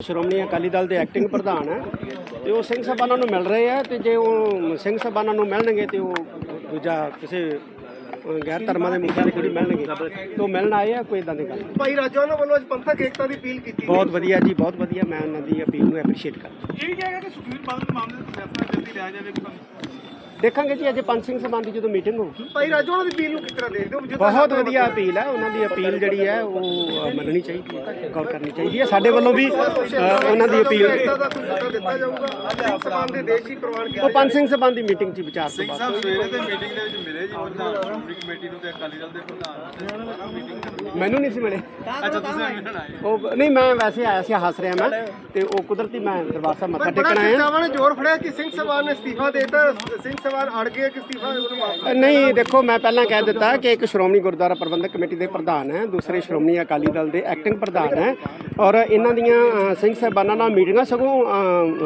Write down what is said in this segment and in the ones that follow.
ਸ਼੍ਰੋਮਣੀ ਅਕਾਲੀ ਦਲ ਦੇ ਐਕਟਿੰਗ ਪ੍ਰਧਾਨ ਹੈ ਤੇ ਉਹ ਸਿੰਘ ਸਾਹਿਬਾਨਾਂ ਨੂੰ ਮਿਲ ਰਹੇ ਆ ਤੇ ਜੇ ਉਹ ਸਿੰਘ ਸਾਹਿਬਾਨਾਂ ਨੂੰ ਮਿਲਣਗੇ ਤੇ ਉਹ ਦੂਜਾ ਕਿਸੇ ਗੈਰ ਧਰਮਾਂ ਦੇ ਮੁੱਦਿਆਂ ਤੇ ਕਿਹੜੀ ਮਿਲਣਗੇ। ਤੇ ਉਹ ਮਿਲਣ ਆਏ ਆ ਕੋਈ ਇਦਾਂ ਦੀ ਗੱਲ। ਭਾਈ ਰਾਜੋਆਣਾ ਵੱਲੋਂ ਅੱਜ ਪੰਥਕ ਏਕਤਾ ਦੀ ਅਪੀਲ ਕੀਤੀ ਬਹੁਤ ਵਧੀਆ ਜੀ ਬਹੁਤ ਵਧੀਆ। ਮੈਂ ਉਹਨਾਂ ਦੀ ਅਪੀਲ ਨੂੰ ਐਪਰੀਸ਼ੀਏਟ ਕਰਦਾ। ਇਹ ਵੀ ਕਿਹਾ ਕਿ ਸੁਖਵੀਰ ਬਾਦਲ ਦੇ ਮਾਮਲੇ ਤੇ ਫੈਸਲਾ ਜਲਦੀ ਲਿਆ ਜਾਵੇ ਦੇਖਾਂਗੇ ਜੀ ਅੱਜ ਪੰਜ ਸਿੰਘ ਸਭਾ ਦੀ ਜਦੋਂ ਮੀਟਿੰਗ ਹੋਊਗੀ। ਭਾਈ ਰਾਜੋਆਣਾ ਦੀ ਅਪੀਲ ਨੂੰ ਕਿਸ ਤਰ੍ਹਾਂ ਦੇਖਦੇ ਹੋ? ਜਦੋਂ ਬਹੁਤ ਵਧੀਆ ਅਪੀਲ ਹੈ ਉਹਨਾਂ ਦੀ ਅਪੀਲ ਜਿਹੜੀ ਹੈ ਉਹ ਮੰਨਣੀ ਚਾਹੀਦੀ ਹੈ ਗੌਰ ਕਰਨੀ ਚਾਹੀਦੀ ਹੈ। ਸਾਡੇ ਵੱਲੋਂ ਵੀ ਉਹਨਾਂ ਦੀ ਅਪੀਲ ਉਹ ਪੰਜ ਸਿੰਘ ਸਭਾ ਦੀ ਮੀਟਿੰਗ 'ਚ ਵਿਚਾਰ ਤੋਂ ਬਾਅਦ। ਸਾਹਿਬ ਸਵੇਰੇ ਤੇ ਮੀਟਿੰਗ ਦੇ ਵਿੱਚ ਮਿਲੇ ਜੀ ਉਹਨਾਂ ਕਮੇਟੀ ਨੂੰ ਤੇ ਅਕਾਲੀ ਦਲ ਦੇ ਪ੍ਰਧਾਨ ਮੈਨੂੰ ਨਹੀਂ ਸੀ ਮਿਲੇ। ਅੱਛਾ ਤੁਸੀਂ ਮਿਲਣ ਆਏ। ਉਹ ਨਹੀਂ ਮੈਂ ਵੈਸੇ ਆਇਆ ਸੀ ਹੱਸ ਰਿਹਾ ਮੈਂ ਤੇ ਉਹ ਕੁਦਰਤੀ ਮੈਂ ਦਰਬਾਰ ਸਾਹਿਬ ਮੱਥਾ ਟੇਕਣ ਆਇਆ। ਜ਼ੋਰ ਫੜਿਆ ਕਿ ਸਿੰਘ ਸਵਾਨ ਨੇ ਅਸਤੀਫਾ ਦੇ ਦਿੱਤਾ ਸਿੰਘ ਸਵਾਨ ਅੜ ਗਏ ਕਿ ਅਸਤੀਫਾ ਉਹਨੂੰ ਵਾਪਸ ਨਹੀਂ ਦੇਖੋ ਮੈਂ ਪਹਿਲਾਂ ਕਹਿ ਦਿੱਤਾ ਕਿ ਇੱਕ ਸ਼੍ਰੋਮਣੀ ਗੁਰਦੁਆਰਾ ਪ੍ਰਬੰਧਕ ਕਮੇਟੀ ਦੇ ਪ੍ਰਧਾਨ ਹੈ ਦੂਸਰੇ ਸ਼੍ਰੋਮਣੀ ਅਕਾਲੀ ਦਲ ਦੇ ਐਕਟਿੰਗ ਪ੍ਰਧਾਨ ਹੈ ਔਰ ਇਹਨਾਂ ਦੀਆਂ ਸਿੰਘ ਸਾਹਿਬਾਨਾਂ ਨਾਲ ਮੀਟਿੰਗਾਂ ਸਗੋਂ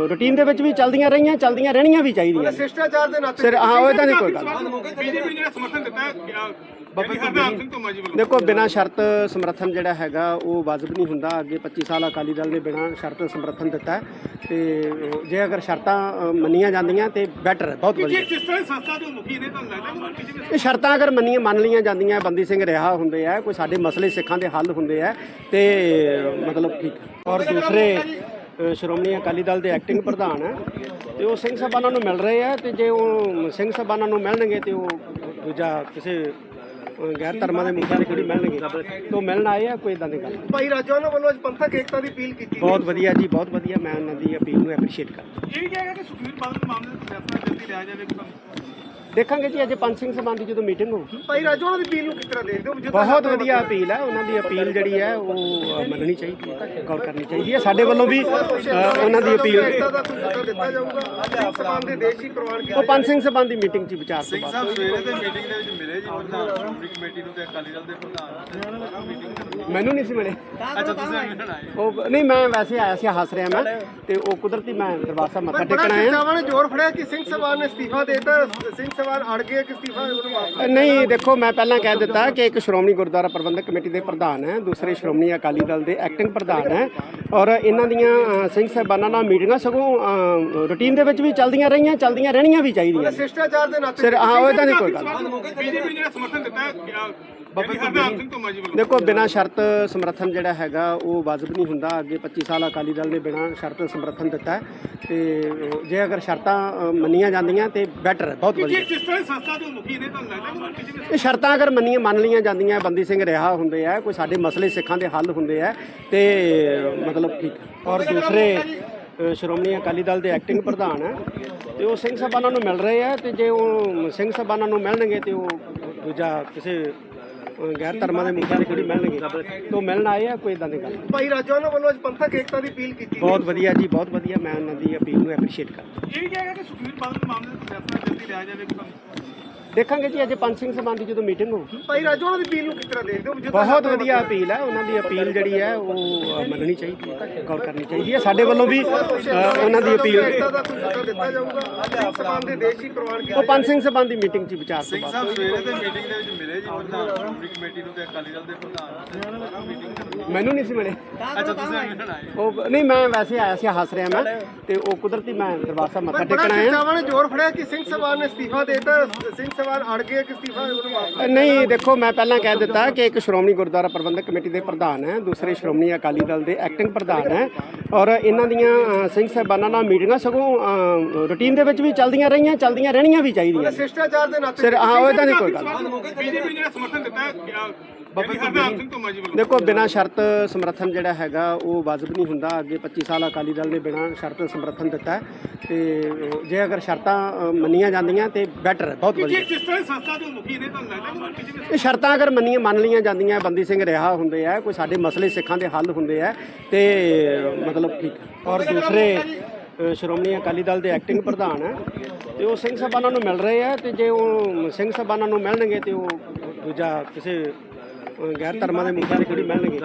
ਰੂਟੀਨ ਦੇ ਵਿੱਚ ਵੀ ਚੱਲਦੀਆਂ ਰਹੀਆਂ ਚੱਲਦੀਆਂ ਰਹਿਣੀਆਂ ਵੀ ਚਾਹੀਦੀਆਂ ਸ਼ਿਸ਼ਟਾਚਾਰ ਦੇ ਨਾਤੇ ਸਿਰ ਹਾਂ ਉਹ ਇਦਾਂ ਦੀ ਕੋਈ ਗੱਲ। ਨਹੀਂ। ਬੀਜੇਪੀ ਜਿਹੜਾ ਸਮਰਥਨ ਦਿੱਤਾ ਦੇਖੋ ਬਿਨਾਂ ਸ਼ਰਤ ਸਮਰਥਨ ਜਿਹੜਾ ਹੈਗਾ ਉਹ ਵਾਜਬ ਨਹੀਂ ਹੁੰਦਾ। ਅੱਗੇ 25 ਸਾਲ ਅਕਾਲੀ ਦਲ ਨੇ ਬਿਨਾਂ ਸ਼ਰਤ ਸਮਰਥਨ ਦਿੱਤਾ ਹੈ ਤੇ ਜੇ ਅਗਰ ਸ਼ਰਤਾਂ ਮੰਨੀਆਂ ਜਾਂਦੀਆਂ ਤੇ ਬੈਟਰ ਹੈ ਬਹੁਤ ਵਧੀਆ। ਜਿਸ ਤਰ੍ਹਾਂ ਸੰਸਥਾ ਦੇ ਮੁਖੀ ਨੇ ਤੁਹਾਨੂੰ ਲੱਗਦਾ ਕਿ ਬੀਜੇਪੀ ਇਹ ਸ਼ਰਤਾਂ ਅਗਰ ਮੰਨੀਆਂ ਮੰਨ ਲਈਆਂ ਜਾਂਦੀਆਂ ਬੰਦੀ ਸਿੰਘ ਰਿਹਾ ਹੁੰਦੇ ਆ ਕੋਈ ਸਾਡੇ ਮਸਲੇ ਸਿੱਖਾਂ ਦੇ ਹੱਲ ਹੁੰਦੇ ਆ ਤੇ ਮਤਲਬ ਠੀਕ। ਔਰ ਦੂਸਰੇ ਅ, ਸ਼੍ਰੋਮਣੀ ਅਕਾਲੀ ਦਲ ਦੇ ਐਕਟਿੰਗ ਪ੍ਰਧਾਨ ਹੈ ਤੇ ਉਹ ਸਿੰਘ ਸਾਹਿਬਾਨਾਂ ਨੂੰ ਮਿਲ ਰਹੇ ਆ ਤੇ ਜੇ ਉਹ ਸਿੰਘ ਸਾਹਿਬਾਨਾਂ ਨੂੰ ਮਿਲਣਗੇ ਤੇ ਉਹ ਦੂਜਾ ਕਿਸੇ ਗੈਰ ਧਰਮਾਂ ਦੇ ਮੁੱਦਿਆਂ ਤੇ ਕਿਹੜੀ ਮਿਲਣਗੇ? ਤੇ ਮਿਲਣ ਆਏ ਆ ਕੋਈ ਇਦਾਂ ਦੀ ਗੱਲ ਨਹੀਂ। ਭਾਈ ਰਾਜੋਆਣਾ ਵੱਲੋਂ ਅੱਜ ਪੰਥਕ ਏਕਤਾ ਦੀ ਅਪੀਲ ਕੀਤੀ ਬਹੁਤ ਵਧੀਆ ਜੀ ਬਹੁਤ ਵਧੀਆ। ਮੈਂ ਉਹਨਾਂ ਦੀ ਅਪੀਲ ਨੂੰ ਐਪਰੀਸ਼ੀਏਟ ਕਰਦਾ। ਇਹ ਵੀ ਕਿਹਾ ਕਿ ਸੁਖਵੀਰ ਬਾਦਲ ਦੇ ਮਾਮਲੇ ਤੇ ਫੈਸਲਾ ਜਲਦੀ ਲਿਆ ਜਾਵੇ ਦੇਖਾਂਗੇ ਜੀ ਅੱਜ ਪੰਜ ਸਿੰਘ ਸਭਾ ਦੀ ਜਦੋਂ ਮੀਟਿੰਗ ਹੋਊਗੀ। ਭਾਈ ਰਾਜੋਆਣਾ ਦੀ ਅਪੀਲ ਨੂੰ ਕਿਸ ਤਰ੍ਹਾਂ ਦੇਖਦੇ ਹੋ? ਜਦੋਂ ਬਹੁਤ ਵਧੀਆ ਅਪੀਲ ਹੈ ਉਹਨਾਂ ਦੀ ਅਪੀਲ ਜਿਹੜੀ ਹੈ ਉਹ ਅ, ਮੰਨਣੀ ਚਾਹੀਦੀ ਹੈ ਗੌਰ ਕਰਨੀ ਚਾਹੀਦੀ ਹੈ। ਸਾਡੇ ਵੱਲੋਂ ਵੀ ਅ, ਉਹਨਾਂ ਦੀ ਅਪੀਲ ਏਕਤਾ ਦਾ ਕੋਈ ਸੱਦਾ ਦਿੱਤਾ ਜਾਊਗਾ। ਅੱਜ ਸਮਾਨ ਦੇ ਦੇਸ਼ ਹੀ ਪ੍ਰਵਾਨ ਕੀਤਾ ਉਹ ਪੰਜ ਸਿੰਘ ਸਭਾ ਦੀ ਮੀਟਿੰਗ 'ਚ ਵਿਚਾਰ ਤੋਂ ਸਿੰਘ ਬਾਅਦ। ਸਾਹਿਬ ਸਵੇਰੇ ਤੇ ਮੀਟਿੰਗ ਦੇ ਵਿੱਚ ਮਿਲੇ ਜੀ ਉਹਨਾਂ ਸ਼੍ਰੋਮਣੀ ਕਮੇਟੀ ਨੂੰ ਤੇ ਅਕਾਲੀ ਦਲ ਦੇ ਪ੍ਰਧਾਨ ਨੂੰ ਮੀਟਿੰਗ ਮੈਨੂੰ ਨਹੀਂ ਸੀ ਮਿਲੇ। ਅੱਛਾ ਤੁਸੀਂ ਮਿਲਣ ਆਏ। ਉਹ ਨਹੀਂ ਮੈਂ ਵੈਸੇ ਆਇਆ ਸੀ ਹੱਸ ਰਿਹਾ ਮੈਂ ਤੇ ਉਹ ਕੁਦਰਤੀ ਮੈਂ ਦਰਬਾਰ ਸਾਹਿਬ ਮੱਥਾ ਬੜਾ ਟੇਕਣ ਆਇਆ। ਚਰਚਾਵਾਂ ਨੇ ਜ਼ੋਰ ਫੜਿਆ ਕਿ ਸਿੰਘ ਸਵਾਨ ਨੇ ਅਸਤੀਫਾ ਦੇ ਦਿੱਤਾ ਸਿੰਘ ਸਵਾਨ ਅੜ ਗਏ ਕਿ ਅਸਤੀਫਾ ਉਹਨੂੰ ਵਾਪਸ ਨਹੀਂ ਦੇਖੋ ਮੈਂ ਪਹਿਲਾਂ ਕਹਿ ਦਿੱਤਾ ਕਿ ਇੱਕ ਸ਼੍ਰੋਮਣੀ ਗੁਰਦੁਆਰਾ ਪ੍ਰਬੰਧਕ ਕਮੇਟੀ ਦੇ ਪ੍ਰਧਾਨ ਹੈ ਦੂਸਰੇ ਸ਼੍ਰੋਮਣੀ ਅਕਾਲੀ ਦਲ ਦੇ ਐਕਟਿੰਗ ਪ੍ਰਧਾਨ ਹੈ ਔਰ ਇਹਨਾਂ ਦੀਆਂ ਸਿੰਘ ਸਾਹਿਬਾਨਾਂ ਨਾਲ ਮੀਟਿੰਗਾਂ ਸਗੋਂ ਰੂਟੀਨ ਦੇ ਵਿੱਚ ਵੀ ਚੱਲਦੀਆਂ ਰਹੀਆਂ ਚੱਲਦੀਆਂ ਰਹਿਣੀਆਂ ਵੀ ਚਾਹੀਦੀਆਂ ਸਿਰ ਹਾਂ ਉਹ ਇਦਾਂ ਦੀ ਕੋਈ ਗੱਲ ਨਹੀਂ। ਬੀਜੇਪੀ ਜਿਹੜਾ ਸਮਰਥਨ ਦਿੱਤਾ ਬਾਬਾ ਹਰਨਾਮ ਸਿੰਘ ਧੁਮਾ ਜੀ ਵੱਲੋਂ ਦੇਖੋ ਬਿਨਾਂ ਸ਼ਰਤ ਸਮਰਥਨ ਜਿਹੜਾ ਹੈਗਾ ਉਹ ਵਾਜਬ ਨਹੀਂ ਹੁੰਦਾ। ਅੱਗੇ 25 ਸਾਲ ਅਕਾਲੀ ਦਲ ਨੇ ਬਿਨਾਂ ਸ਼ਰਤ ਸਮਰਥਨ ਦਿੱਤਾ ਹੈ। ਤੇ ਜੇ ਅਗਰ ਸ਼ਰਤਾਂ ਅ, ਮੰਨੀਆਂ ਜਾਂਦੀਆਂ ਤੇ ਬੈਟਰ ਹੈ ਬਹੁਤ ਵਧੀਆ। ਜਿਸ ਤਰ੍ਹਾਂ ਸੰਸਥਾ ਦੇ ਮੁਖੀ ਨੇ ਤੁਹਾਨੂੰ ਲੱਗਦਾ ਕਿ ਬੀਜੇਪੀ ਇਹ ਸ਼ਰਤਾਂ ਅਗਰ ਮੰਨੀਆਂ ਮੰਨ ਲਈਆਂ ਜਾਂਦੀਆਂ ਬੰਦੀ ਸਿੰਘ ਰਿਹਾ ਹੁੰਦੇ ਆ ਕੋਈ ਸਾਡੇ ਮਸਲੇ ਸਿੱਖਾਂ ਦੇ ਹੱਲ ਹੁੰਦੇ ਆ ਤੇ ਮਤਲਬ ਠੀਕ। ਔਰ ਦੂਸਰੇ ਅ, ਸ਼੍ਰੋਮਣੀ ਅਕਾਲੀ ਦਲ ਦੇ ਐਕਟਿੰਗ ਪ੍ਰਧਾਨ ਹੈ ਤੇ ਉਹ ਸਿੰਘ ਸਾਹਿਬਾਨਾਂ ਨੂੰ ਮਿਲ ਰਹੇ ਆ ਤੇ ਜੇ ਉਹ ਸਿੰਘ ਸਾਹਿਬਾਨਾਂ ਨੂੰ ਮਿਲਣਗੇ ਤੇ ਉਹ ਦੂਜਾ ਕਿਸੇ ਗੈਰ ਧਰਮਾਂ ਦੇ ਮੁੱਦਿਆਂ ਤੇ ਕਿਹੜੀ ਮਿਲਣਗੇ। ਤੇ ਮਿਲਣ ਆਏ ਆ ਕੋਈ ਇਦਾਂ ਦੀ ਗੱਲ। ਭਾਈ ਰਾਜੋਆਣਾ ਵੱਲੋਂ ਅੱਜ ਪੰਥਕ ਏਕਤਾ ਦੀ ਅਪੀਲ ਕੀਤੀ ਬਹੁਤ ਵਧੀਆ ਜੀ ਬਹੁਤ ਵਧੀਆ। ਮੈਂ ਉਹਨਾਂ ਦੀ ਅਪੀਲ ਨੂੰ ਐਪਰੀਸ਼ੀਏਟ ਕਰਦਾ। ਇਹ ਵੀ ਕਿ ਸੁਖਵੀਰ ਬਾਦਲ ਦੇ ਮਾਮਲੇ ਤੇ ਫੈਸਲਾ ਜਲਦੀ ਲਿਆ ਜਾਵੇ ਦੇਖਾਂਗੇ ਜੀ ਅੱਜ ਪੰਜ ਸਿੰਘ ਸਭਾ ਦੀ ਜਦੋਂ ਮੀਟਿੰਗ ਹੋਊਗੀ। ਭਾਈ ਰਾਜੋਆਣਾ ਦੀ ਅਪੀਲ ਨੂੰ ਕਿਸ ਤਰ੍ਹਾਂ ਦੇਖਦੇ ਹੋ? ਜਦੋਂ ਬਹੁਤ ਵਧੀਆ ਅਪੀਲ ਹੈ ਉਹਨਾਂ ਦੀ ਅਪੀਲ ਜਿਹੜੀ ਹੈ ਉਹ ਅ, ਮੰਨਣੀ ਚਾਹੀਦੀ ਹੈ ਗੌਰ ਕਰਨੀ ਚਾਹੀਦੀ ਹੈ। ਸਾਡੇ ਵੱਲੋਂ ਵੀ ਅ, ਉਹਨਾਂ ਦੀ ਅਪੀਲ ਏਕਤਾ ਦਾ ਕੋਈ ਸੱਦਾ ਦਿੱਤਾ ਜਾਊਗਾ। ਅੱਜ ਸਮਾਨ ਦੇ ਦੇਸ਼ ਹੀ ਪ੍ਰਵਾਨ ਕੀਤਾ ਉਹ ਪੰਜ ਸਿੰਘ ਸਭਾ ਦੀ ਮੀਟਿੰਗ 'ਚ ਵਿਚਾਰ ਤੋਂ ਸਿੰਘ ਬਾਅਦ ਸਾਹਿਬ ਸਵੇਰੇ ਤੇ ਮੀਟਿੰਗ ਦੇ ਵਿੱਚ ਮਿਲੇ ਜੀ ਉਹਨਾਂ ਸ਼੍ਰੋਮਣੀ ਕਮੇਟੀ ਨੂੰ ਤੇ ਅਕਾਲੀ ਦਲ ਦੇ ਪ੍ਰਧਾਨ ਨੂੰ ਮੀਟਿੰਗ ਮੈਨੂੰ ਨਹੀਂ ਸੀ ਮਿਲੇ। ਅੱਛਾ ਤੁਸੀਂ ਮਿਲਣ ਆਏ। ਉਹ ਨਹੀਂ ਮੈਂ ਵੈਸੇ ਆਇਆ ਸੀ ਹੱਸ ਰਿਹਾ ਮੈਂ ਤੇ ਉਹ ਕੁਦਰਤੀ ਮੈਂ ਦਰਬਾਰ ਸਾਹਿਬ ਮੱਥਾ ਬੜਾ ਟੇਕਣ ਆਇਆ। ਚਰਚਾਵਾਂ ਨੇ ਜ਼ੋਰ ਫੜਿਆ ਕਿ ਸਿੰਘ ਸਵਾਨ ਨੇ ਅਸਤੀਫਾ ਦੇ ਦਿੱਤਾ ਸਿੰਘ ਸਵਾਨ ਅੜ ਗਏ ਕਿ ਅਸਤੀਫਾ ਉਹਨੂੰ ਵਾਪਸ ਨਹੀਂ ਦੇਖੋ ਮੈਂ ਪਹਿਲਾਂ ਕਹਿ ਦਿੱਤਾ ਕਿ ਇੱਕ ਸ਼੍ਰੋਮਣੀ ਗੁਰਦੁਆਰਾ ਪ੍ਰਬੰਧਕ ਕਮੇਟੀ ਦੇ ਪ੍ਰਧਾਨ ਹੈ ਦੂਸਰੇ ਸ਼੍ਰੋਮਣੀ ਅਕਾਲੀ ਦਲ ਦੇ ਐਕਟਿੰਗ ਪ੍ਰਧਾਨ ਹੈ ਔਰ ਇਹਨਾਂ ਦੀਆਂ ਸਿੰਘ ਸਾਹਿਬਾਨਾਂ ਨਾਲ ਮੀਟਿੰਗਾਂ ਸਗੋਂ ਰੂਟੀਨ ਦੇ ਵਿੱਚ ਵੀ ਚੱਲਦੀਆਂ ਰਹੀਆਂ ਚੱਲਦੀਆਂ ਰਹਿਣੀਆਂ ਵੀ ਚਾਹੀਦੀਆਂ ਸ਼ਿਸ਼ਟਾਚਾਰ ਦੇ ਨਾਤੇ ਸਿਰ ਹਾਂ ਉਹ ਇਦਾਂ ਦੀ ਕੋਈ ਗੱਲ ਨਹੀਂ। ਬੀਜੇਪੀ ਜਿਹੜਾ ਸਮਰਥਨ ਦਿੱਤਾ ਬਾਬਾ ਹਰਨਾਮ ਸਿੰਘ ਧੁਮਾ ਜੀ ਵੱਲੋਂ। ਦੇਖੋ ਬਿਨਾਂ ਸ਼ਰਤ ਸਮਰਥਨ ਜਿਹੜਾ ਹੈਗਾ ਉਹ ਵਾਜਬ ਨਹੀਂ ਹੁੰਦਾ। ਅੱਗੇ 25 ਸਾਲ ਅਕਾਲੀ ਦਲ ਨੇ ਬਿਨਾਂ ਸ਼ਰਤ ਸਮਰਥਨ ਦਿੱਤਾ ਹੈ। ਤੇ ਜੇ ਅਗਰ ਸ਼ਰਤਾਂ ਮੰਨੀਆਂ ਜਾਂਦੀਆਂ ਤੇ ਬੈਟਰ ਹੈ ਬਹੁਤ ਵਧੀਆ। ਜਿਸ ਤਰ੍ਹਾਂ ਸੰਸਥਾ ਦੇ ਮੁਖੀ ਨੇ ਤੁਹਾਨੂੰ ਲੱਗਦਾ ਇਹ ਸ਼ਰਤਾਂ ਅਗਰ ਮੰਨੀਆਂ ਮੰਨ ਲਈਆਂ ਜਾਂਦੀਆਂ ਬੰਦੀ ਸਿੰਘ ਰਿਹਾ ਹੁੰਦੇ ਆ ਕੋਈ ਸਾਡੇ ਮਸਲੇ ਸਿੱਖਾਂ ਦੇ ਹੱਲ ਹੁੰਦੇ ਆ ਤੇ ਮਤਲਬ ਠੀਕ। ਔਰ ਦੂਸਰੇ ਸ਼੍ਰੋਮਣੀ ਅਕਾਲੀ ਦਲ ਦੇ ਐਕਟਿੰਗ ਪ੍ਰਧਾਨ ਹੈ ਤੇ ਉਹ ਸਿੰਘ ਸਾਹਿਬਾਨਾਂ ਨੂੰ ਮਿਲ ਰਹੇ ਆ ਤੇ ਜੇ ਉਹ ਸਿੰਘ ਸਾਹਿਬਾਨਾਂ ਨੂੰ ਮਿਲਣਗੇ ਤੇ ਉਹ ਦੂਜਾ ਕਿਸੇ ਗੈਰ ਧਰਮਾਂ ਦੇ ਮੁੱਦਿਆਂ ਤੇ ਕਿਹੜੀ ਮਿਲਣਗੇ?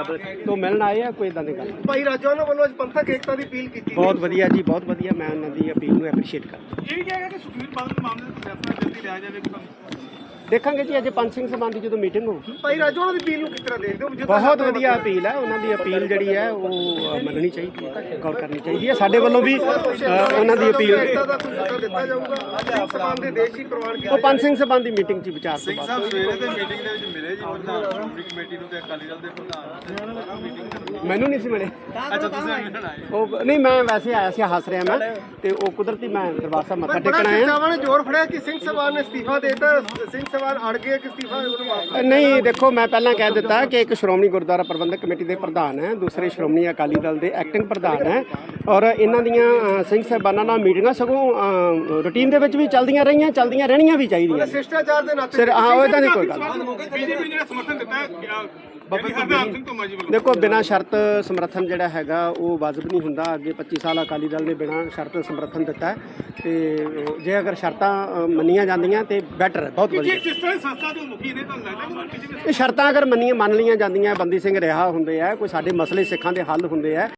ਤੇ ਮਿਲਣ ਆਏ ਆ ਕੋਈ ਇਦਾਂ ਦੀ ਗੱਲ। ਭਾਈ ਰਾਜੋਆਣਾ ਵੱਲੋਂ ਅੱਜ ਪੰਥਕ ਏਕਤਾ ਦੀ ਅਪੀਲ ਕੀਤੀ ਬਹੁਤ ਵਧੀਆ ਜੀ ਬਹੁਤ ਵਧੀਆ। ਮੈਂ ਉਹਨਾਂ ਦੀ ਅਪੀਲ ਨੂੰ ਐਪਰੀਸ਼ੀਏਟ ਕਰਦਾ। ਇਹ ਵੀ ਕਿਹਾ ਕਿ ਸੁਖਵੀਰ ਬਾਦਲ ਦੇ ਮਾਮਲੇ ਤੇ ਫੈਸਲਾ ਜਲਦੀ ਲਿਆ ਜਾਵੇ ਦੇਖਾਂਗੇ ਜੀ ਅੱਜ ਪੰਜ ਸਿੰਘ ਸਭਾ ਦੀ ਜਦੋਂ ਮੀਟਿੰਗ ਹੋਊਗੀ। ਭਾਈ ਰਾਜੂ ਉਹਨਾਂ ਦੀ ਅਪੀਲ ਨੂੰ ਕਿਸ ਤਰ੍ਹਾਂ ਦੇਖਦੇ ਹੋ? ਜਿੱਦਾਂ ਬਹੁਤ ਵਧੀਆ ਅਪੀਲ ਹੈ ਉਹਨਾਂ ਦੀ ਅਪੀਲ ਜਿਹੜੀ ਹੈ ਉਹ ਅ, ਮੰਨਣੀ ਚਾਹੀਦੀ ਹੈ ਗੌਰ ਕਰਨੀ ਚਾਹੀਦੀ ਹੈ। ਸਾਡੇ ਵੱਲੋਂ ਵੀ ਅ, ਉਹਨਾਂ ਦੀ ਅਪੀਲ ਏਕਤਾ ਦਾ ਕੋਈ ਸੱਦਾ ਦਿੱਤਾ ਜਾਊਗਾ। ਸਿੰਘ ਸਭਾਨ ਦੇ ਦੇਸ਼ ਹੀ ਪ੍ਰਵਾਨ ਉਹ ਕੀਤਾ ਪੰਜ ਸਿੰਘ ਸਭਾ ਦੀ ਮੀਟਿੰਗ 'ਚ ਵਿਚਾਰ ਤੋਂ ਸਿੰਘ ਬਾਅਦ। ਸਾਹਿਬ ਸਵੇਰੇ ਤੇ ਮੀਟਿੰਗ ਦੇ ਵਿੱਚ ਮਿਲੇ ਜੀ ਪ੍ਰਧਾਨ ਸ਼੍ਰੋਮਣੀ ਕਮੇਟੀ ਨੂੰ ਤੇ ਅਕਾਲੀ ਦਲ ਦੇ ਪ੍ਰਧਾਨ ਨੂੰ ਮੀਟਿੰਗ ਕਰਨੀ ਮੈਨੂੰ ਨਹੀਂ ਸੀ ਮਿਲੇ। ਅੱਛਾ ਤੁਸੀਂ ਮਿਲਣ ਆਏ। ਉਹ ਨਹੀਂ ਮੈਂ ਵੈਸੇ ਆਇਆ ਸੀ ਹੱਸ ਰਿਹਾ ਮੈਂ ਤੇ ਉਹ ਕੁਦਰਤੀ ਮੈਂ ਦਰਬਾਰ ਸਾਹਿਬ ਮੱਥਾ ਪਰ ਬੜਾ ਟੇਕਣ ਆਇਆ। ਚਰਚਾਵਾਂ ਨੇ ਜ਼ੋਰ ਫੜਿਆ ਕਿ ਸਿੰਘ ਸਭਾਨ ਨੇ ਅਸਤੀਫਾ ਦੇ ਦਿੱਤਾ ਸਿੰਘ ਸਭਾਨ ਅੜ ਗਏ ਕਿ ਅਸਤੀਫਾ ਉਹਨੂੰ ਵਾਪਸ ਨਹੀਂ ਦੇਖੋ ਮੈਂ ਪਹਿਲਾਂ ਕਹਿ ਦਿੱਤਾ ਕਿ ਇੱਕ ਸ਼੍ਰੋਮਣੀ ਗੁਰਦੁਆਰਾ ਪ੍ਰਬੰਧਕ ਕਮੇਟੀ ਦੇ ਪ੍ਰਧਾਨ ਹੈ ਦੂਸਰੇ ਸ਼੍ਰੋਮਣੀ ਅਕਾਲੀ ਦਲ ਦੇ ਐਕਟਿੰਗ ਪ੍ਰਧਾਨ ਹੈ ਔਰ ਇਹਨਾਂ ਦੀਆਂ ਸਿੰਘ ਸਾਹਿਬਾਨਾਂ ਨਾਲ ਮੀਟਿੰਗਾਂ ਸਗੋਂ ਰੂਟੀਨ ਦੇ ਵਿੱਚ ਵੀ ਚੱਲਦੀਆਂ ਰਹੀਆਂ ਚੱਲਦੀਆਂ ਰਹਿਣੀਆਂ ਵੀ ਚਾਹੀਦੀਆਂ। ਸ਼ਿਸ਼ਟਾਚਾਰ ਦੇ ਨਾਤੇ ਸਿਰ ਹਾਂ ਉਹ ਇਦਾਂ ਦੀ ਕੋਈ ਗੱਲ ਨਹੀਂ। ਬੀਜੇਪੀ ਜਿਹੜਾ ਸਮਰਥਨ ਦਿੱਤਾ ਹੈ ਬਾਬਾ ਹਰਨਾਮ ਸਿੰਘ ਧੁਮਾ ਜੀ ਵੱਲੋਂ? ਦੇਖੋ ਬਿਨਾਂ ਸ਼ਰਤ ਸਮਰਥਨ ਜਿਹੜਾ ਹੈਗਾ ਉਹ ਵਾਜਬ ਨਹੀਂ ਹੁੰਦਾ। ਅੱਗੇ 25 ਸਾਲ ਅਕਾਲੀ ਦਲ ਨੇ ਬਿਨਾਂ ਸ਼ਰਤ ਸਮਰਥਨ ਦਿੱਤਾ ਹੈ ਤੇ ਜੇ ਅਗਰ ਸ਼ਰਤਾਂ ਮੰਨੀਆਂ ਜਾਂਦੀਆਂ ਤੇ ਬੈਟਰ ਬਹੁਤ ਵਧੀਆ। ਜਿਸ ਤਰ੍ਹਾਂ ਸੰਸਥਾ ਦੇ ਮੁਖੀ ਨੇ, ਤੁਹਾਨੂੰ ਲੱਗਦਾ ਕਿ ਇਹ ਸ਼ਰਤਾਂ ਅਗਰ ਮੰਨੀਆਂ, ਮੰਨ ਲਈਆਂ ਜਾਂਦੀਆਂ, ਬੰਦੀ ਸਿੰਘ ਰਿਹਾ ਹੁੰਦੇ ਆ, ਕੋਈ ਸਾਡੇ ਮਸਲੇ ਸਿੱਖਾਂ ਦੇ ਹੱਲ ਹੁੰਦੇ ਆ।